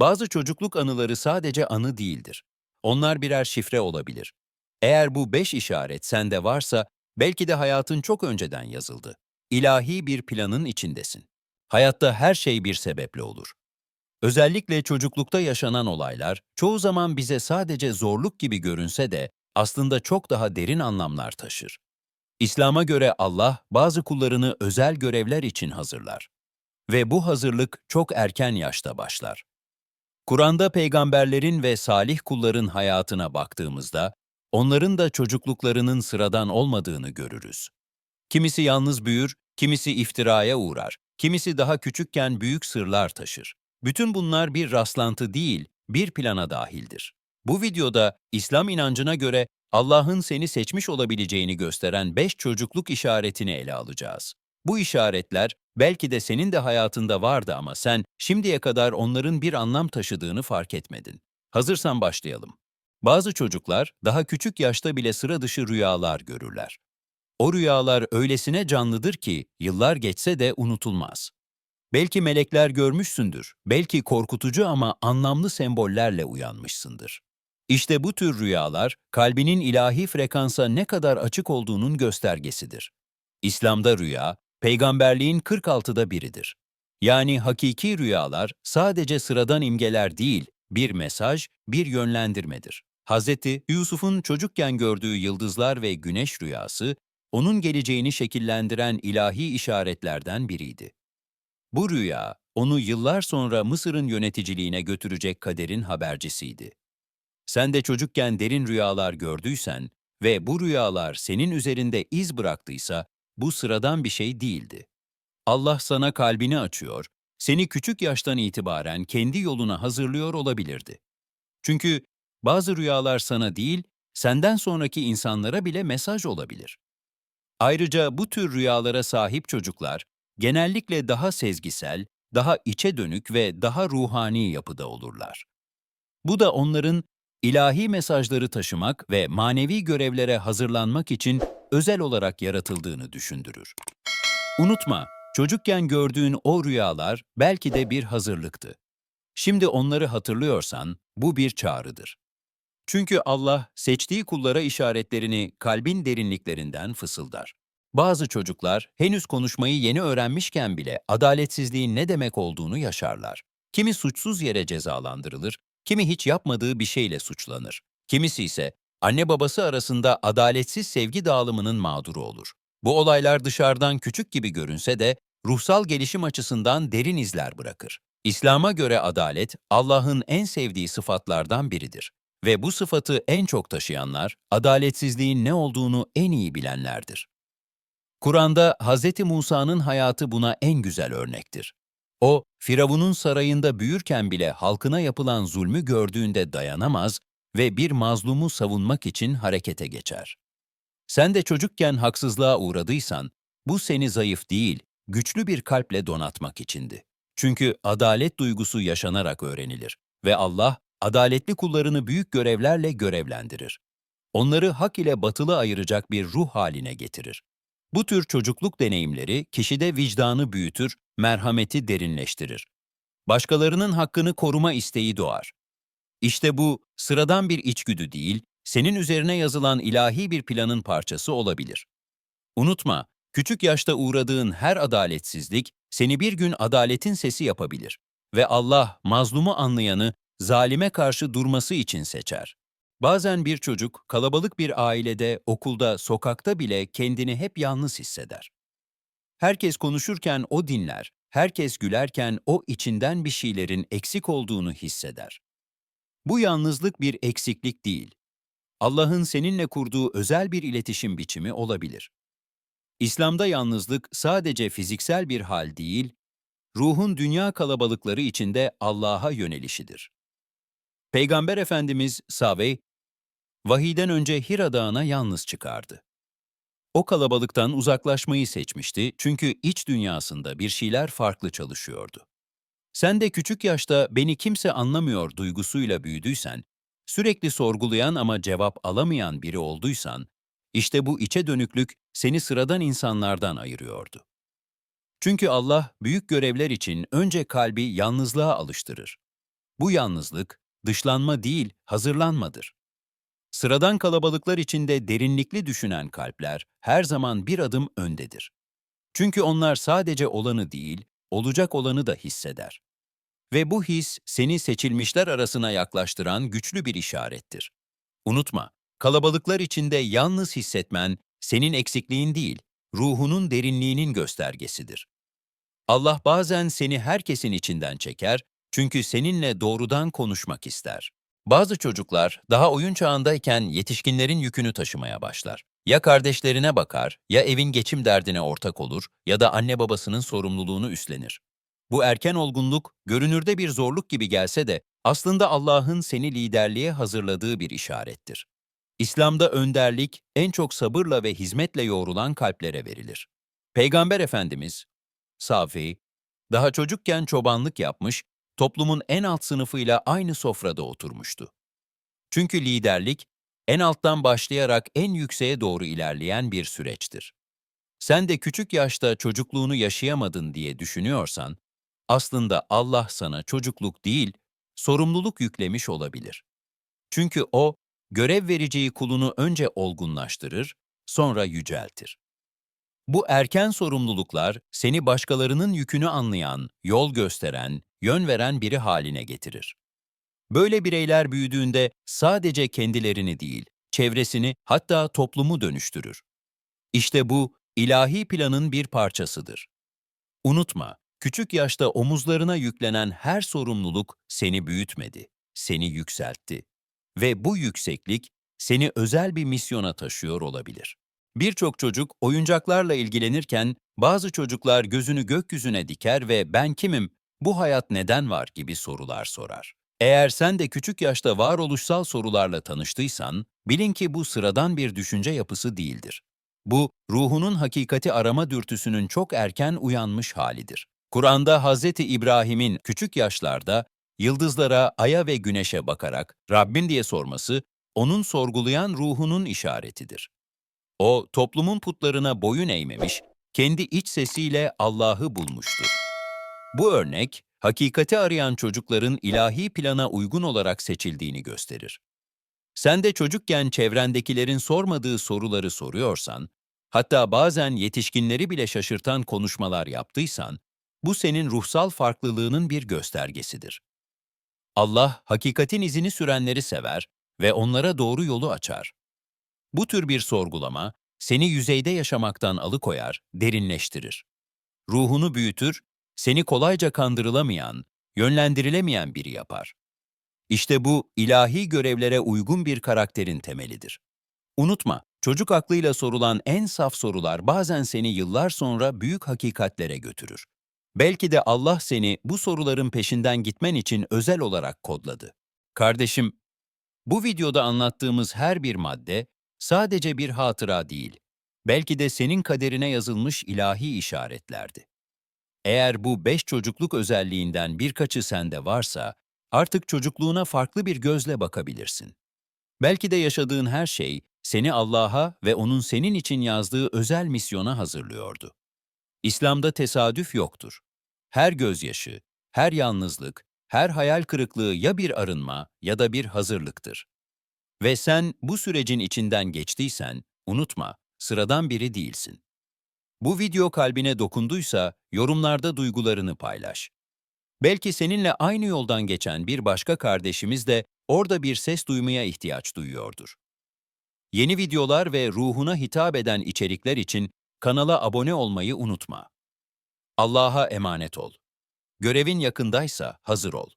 Bazı çocukluk anıları sadece anı değildir. Onlar birer şifre olabilir. Eğer bu beş işaret sende varsa, belki de hayatın çok önceden yazıldı. İlahi bir planın içindesin. Hayatta her şey bir sebeple olur. Özellikle çocuklukta yaşanan olaylar çoğu zaman bize sadece zorluk gibi görünse de aslında çok daha derin anlamlar taşır. İslam'a göre Allah bazı kullarını özel görevler için hazırlar. Ve bu hazırlık çok erken yaşta başlar. Kur'an'da peygamberlerin ve salih kulların hayatına baktığımızda, onların da çocukluklarının sıradan olmadığını görürüz. Kimisi yalnız büyür, kimisi iftiraya uğrar, kimisi daha küçükken büyük sırlar taşır. Bütün bunlar bir rastlantı değil, bir plana dahildir. Bu videoda İslam inancına göre Allah'ın seni seçmiş olabileceğini gösteren beş çocukluk işaretini ele alacağız. Bu işaretler belki de senin de hayatında vardı ama sen şimdiye kadar onların bir anlam taşıdığını fark etmedin. Hazırsan başlayalım. Bazı çocuklar daha küçük yaşta bile sıra dışı rüyalar görürler. O rüyalar öylesine canlıdır ki yıllar geçse de unutulmaz. Belki melekler görmüşsündür, belki korkutucu ama anlamlı sembollerle uyanmışsındır. İşte bu tür rüyalar, kalbinin ilahi frekansa ne kadar açık olduğunun göstergesidir. İslam'da rüya, peygamberliğin 46'da biridir. Yani hakiki rüyalar sadece sıradan imgeler değil, bir mesaj, bir yönlendirmedir. Hz. Yusuf'un çocukken gördüğü yıldızlar ve güneş rüyası, onun geleceğini şekillendiren ilahi işaretlerden biriydi. Bu rüya, onu yıllar sonra Mısır'ın yöneticiliğine götürecek kaderin habercisiydi. Sen de çocukken derin rüyalar gördüysen ve bu rüyalar senin üzerinde iz bıraktıysa, bu sıradan bir şey değildi. Allah sana kalbini açıyor, seni küçük yaştan itibaren kendi yoluna hazırlıyor olabilirdi. Çünkü bazı rüyalar sana değil, senden sonraki insanlara bile mesaj olabilir. Ayrıca bu tür rüyalara sahip çocuklar genellikle daha sezgisel, daha içe dönük ve daha ruhani yapıda olurlar. Bu da onların ilahi mesajları taşımak ve manevi görevlere hazırlanmak için özel olarak yaratıldığını düşündürür. Unutma, çocukken gördüğün o rüyalar belki de bir hazırlıktı. Şimdi onları hatırlıyorsan bu bir çağrıdır. Çünkü Allah seçtiği kullara işaretlerini kalbin derinliklerinden fısıldar. Bazı çocuklar henüz konuşmayı yeni öğrenmişken bile adaletsizliğin ne demek olduğunu yaşarlar. Kimi suçsuz yere cezalandırılır, kimi hiç yapmadığı bir şeyle suçlanır. Kimisi ise anne babası arasında adaletsiz sevgi dağılımının mağduru olur. Bu olaylar dışarıdan küçük gibi görünse de ruhsal gelişim açısından derin izler bırakır. İslam'a göre adalet, Allah'ın en sevdiği sıfatlardan biridir. Ve bu sıfatı en çok taşıyanlar, adaletsizliğin ne olduğunu en iyi bilenlerdir. Kur'an'da Hz. Musa'nın hayatı buna en güzel örnektir. O, Firavun'un sarayında büyürken bile halkına yapılan zulmü gördüğünde dayanamaz ve bir mazlumu savunmak için harekete geçer. Sen de çocukken haksızlığa uğradıysan, bu seni zayıf değil, güçlü bir kalple donatmak içindi. Çünkü adalet duygusu yaşanarak öğrenilir ve Allah, adaletli kullarını büyük görevlerle görevlendirir. Onları hak ile batılı ayıracak bir ruh haline getirir. Bu tür çocukluk deneyimleri kişide vicdanı büyütür, merhameti derinleştirir. Başkalarının hakkını koruma isteği doğar. İşte bu sıradan bir içgüdü değil, senin üzerine yazılan ilahi bir planın parçası olabilir. Unutma, küçük yaşta uğradığın her adaletsizlik seni bir gün adaletin sesi yapabilir ve Allah mazlumu anlayanı zalime karşı durması için seçer. Bazen bir çocuk kalabalık bir ailede, okulda, sokakta bile kendini hep yalnız hisseder. Herkes konuşurken o dinler, herkes gülerken o içinden bir şeylerin eksik olduğunu hisseder. Bu yalnızlık bir eksiklik değil. Allah'ın seninle kurduğu özel bir iletişim biçimi olabilir. İslam'da yalnızlık sadece fiziksel bir hal değil, ruhun dünya kalabalıkları içinde Allah'a yönelişidir. Peygamber Efendimiz Savey, vahiden önce Hira Dağı'na yalnız çıkardı. O kalabalıktan uzaklaşmayı seçmişti çünkü iç dünyasında bir şeyler farklı çalışıyordu. Sen de küçük yaşta beni kimse anlamıyor duygusuyla büyüdüysen, sürekli sorgulayan ama cevap alamayan biri olduysan, işte bu içe dönüklük seni sıradan insanlardan ayırıyordu. Çünkü Allah büyük görevler için önce kalbi yalnızlığa alıştırır. Bu yalnızlık, dışlanma değil, hazırlanmadır. Sıradan kalabalıklar içinde derinlikli düşünen kalpler her zaman bir adım öndedir. Çünkü onlar sadece olanı değil, olacak olanı da hisseder. Ve bu his seni seçilmişler arasına yaklaştıran güçlü bir işarettir. Unutma, kalabalıklar içinde yalnız hissetmen senin eksikliğin değil, ruhunun derinliğinin göstergesidir. Allah bazen seni herkesin içinden çeker çünkü seninle doğrudan konuşmak ister. Bazı çocuklar daha oyun çağındayken yetişkinlerin yükünü taşımaya başlar. Ya kardeşlerine bakar, ya evin geçim derdine ortak olur ya da anne babasının sorumluluğunu üstlenir. Bu erken olgunluk görünürde bir zorluk gibi gelse de aslında Allah'ın seni liderliğe hazırladığı bir işarettir. İslam'da önderlik en çok sabırla ve hizmetle yoğrulan kalplere verilir. Peygamber Efendimiz, Safi, daha çocukken çobanlık yapmış, toplumun en alt sınıfıyla aynı sofrada oturmuştu. Çünkü liderlik, en alttan başlayarak en yükseğe doğru ilerleyen bir süreçtir. Sen de küçük yaşta çocukluğunu yaşayamadın diye düşünüyorsan, aslında Allah sana çocukluk değil, sorumluluk yüklemiş olabilir. Çünkü O, görev vereceği kulunu önce olgunlaştırır, sonra yüceltir. Bu erken sorumluluklar seni başkalarının yükünü anlayan, yol gösteren, yön veren biri haline getirir. Böyle bireyler büyüdüğünde sadece kendilerini değil, çevresini hatta toplumu dönüştürür. İşte bu ilahi planın bir parçasıdır. Unutma, küçük yaşta omuzlarına yüklenen her sorumluluk seni büyütmedi, seni yükseltti. Ve bu yükseklik seni özel bir misyona taşıyor olabilir. Birçok çocuk oyuncaklarla ilgilenirken bazı çocuklar gözünü gökyüzüne diker ve ben kimim, bu hayat neden var gibi sorular sorar. Eğer sen de küçük yaşta varoluşsal sorularla tanıştıysan, bilin ki bu sıradan bir düşünce yapısı değildir. Bu, ruhunun hakikati arama dürtüsünün çok erken uyanmış halidir. Kur'an'da Hz. İbrahim'in küçük yaşlarda yıldızlara, aya ve güneşe bakarak Rabbim diye sorması, onun sorgulayan ruhunun işaretidir. O, toplumun putlarına boyun eğmemiş, kendi iç sesiyle Allah'ı bulmuştur. Bu örnek, hakikati arayan çocukların ilahi plana uygun olarak seçildiğini gösterir. Sen de çocukken çevrendekilerin sormadığı soruları soruyorsan, hatta bazen yetişkinleri bile şaşırtan konuşmalar yaptıysan, bu senin ruhsal farklılığının bir göstergesidir. Allah, hakikatin izini sürenleri sever ve onlara doğru yolu açar. Bu tür bir sorgulama, seni yüzeyde yaşamaktan alıkoyar, derinleştirir. Ruhunu büyütür, seni kolayca kandırılamayan, yönlendirilemeyen biri yapar. İşte bu, ilahi görevlere uygun bir karakterin temelidir. Unutma, çocuk aklıyla sorulan en saf sorular bazen seni yıllar sonra büyük hakikatlere götürür. Belki de Allah seni bu soruların peşinden gitmen için özel olarak kodladı. Kardeşim, bu videoda anlattığımız her bir madde sadece bir hatıra değil, belki de senin kaderine yazılmış ilahi işaretlerdi. Eğer bu beş çocukluk özelliğinden birkaçı sende varsa, artık çocukluğuna farklı bir gözle bakabilirsin. Belki de yaşadığın her şey, seni Allah'a ve O'nun senin için yazdığı özel misyona hazırlıyordu. İslam'da tesadüf yoktur. Her gözyaşı, her yalnızlık, her hayal kırıklığı ya bir arınma ya da bir hazırlıktır. Ve sen bu sürecin içinden geçtiysen, unutma, sıradan biri değilsin. Bu video kalbine dokunduysa yorumlarda duygularını paylaş. Belki seninle aynı yoldan geçen bir başka kardeşimiz de orada bir ses duymaya ihtiyaç duyuyordur. Yeni videolar ve ruhuna hitap eden içerikler için kanala abone olmayı unutma. Allah'a emanet ol. Görevin yakındaysa hazır ol.